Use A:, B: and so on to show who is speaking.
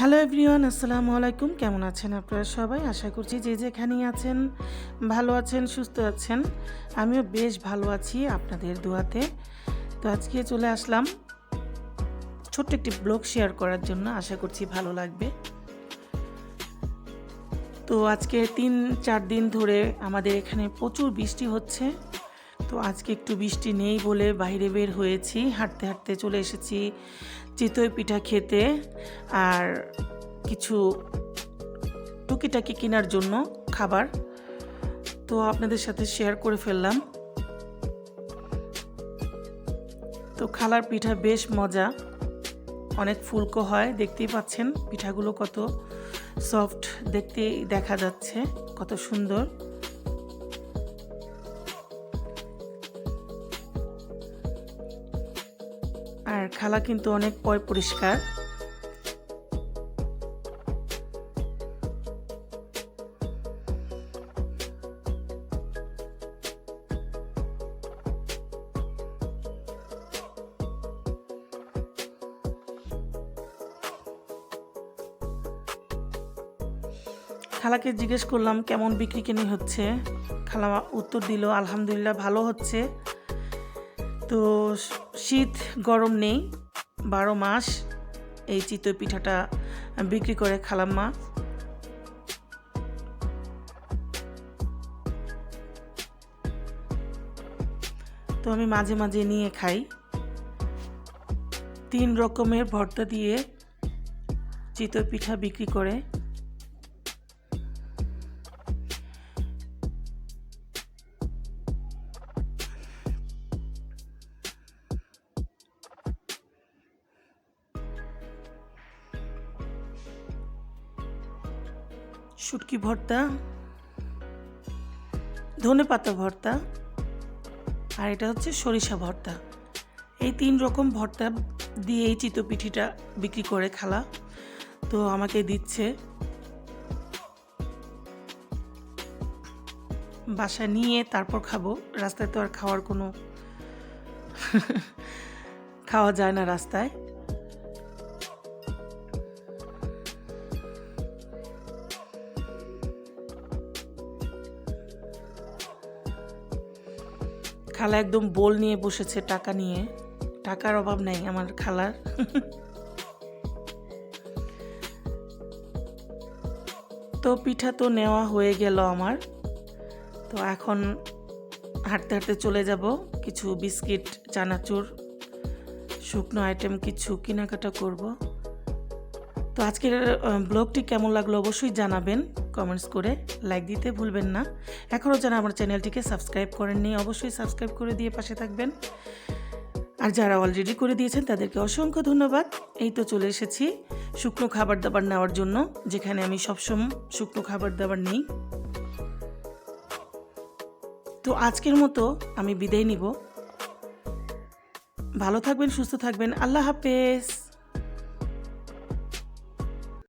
A: Hello everyone, আসসালামু আলাইকুম। কেমন আছেন আপনারা সবাই? আশা করছি যে যেখানেই আছেন, ভালো আছেন, সুস্থ আছেন, আমিও বেশ ভালো আছি আপনাদের দোয়াতে। তো আজকে চলে আসলাম ছোট্ট একটি ব্লগ শেয়ার করার জন্য। আশা করছি ভালো লাগবে। তো আজকে তিন, চার দিন ধরে আমাদের এখানে প্রচুর বৃষ্টি হচ্ছে। তো আজকে একটু বৃষ্টি নেই বলে বাইরে বের হয়েছি। হাঁটতে হাঁটতে চলে এসেছি চিতই পিঠা খেতে আর কিছু টুকিটাকি কেনার জন্য খাবার। তো আপনাদের সাথে শেয়ার করে ফেললাম। তো খালার পিঠা বেশ মজা। অনেক ফুলকো হয়, দেখতেই পাচ্ছেন পিঠাগুলো কত সফট দেখতে দেখা যাচ্ছে, কত সুন্দর। আর খালা কিন্তু অনেক পয় পরিষ্কার। খালাকে জিজ্ঞেস করলাম, কেমন বিক্রি কিনি হচ্ছে? খালা উত্তর দিল, আলহামদুলিল্লাহ, ভালো হচ্ছে। তো শীত গরম নেই, বারো মাস এই চিতই পিঠাটা বিক্রি করে খালাম্মা তো আমি মাঝে মাঝে নিয়ে খাই। তিন রকমের ভর্তা দিয়ে চিতই পিঠা বিক্রি করে। শুটকি ভর্তা, ধনে পাতা ভর্তা, আর এটা হচ্ছে সরিষা ভর্তা। এই তিন রকম ভর্তা দিয়ে এই চিতপিঠিটা বিক্রি করে খালা। তো আমাকে দিচ্ছে বাসা নিয়ে তারপর খাব। রাস্তায় তো আর খাওয়ার কোনো খাওয়া যায় না রাস্তায়। খালা একদম বোল নিয়ে বসেছে টাকা নিয়ে। টাকার অভাব নেই আমার খালার। তো পিঠা তো নেওয়া হয়ে গেল আমার। তো এখন হাঁটতে হাঁটতে চলে যাব। কিছু বিস্কিট, চানাচুর, শুকনো আইটেম কিছু কেনাকাটা করব। তো আজকের ব্লগটি কেমন লাগল অবশ্যই জানাবেন। কমেন্টস করে লাইক দিতে ভুলবেন না। এখনও যারা আমার চ্যানেলটিকে সাবস্ক্রাইব করেননি, অবশ্যই সাবস্ক্রাইব করে দিয়ে পাশে থাকবেন। আর যারা অলরেডি করে দিয়েছেন, তাদেরকে অসংখ্য ধন্যবাদ। এই তো চলে এসেছি শুকনো খাবার দাবার নেওয়ার জন্য, যেখানে আমি সবসময় শুকনো খাবার দাবার নিই। তো আজকের মতো আমি বিদায় নিব। ভালো থাকবেন, সুস্থ থাকবেন। আল্লাহ হাফেজ।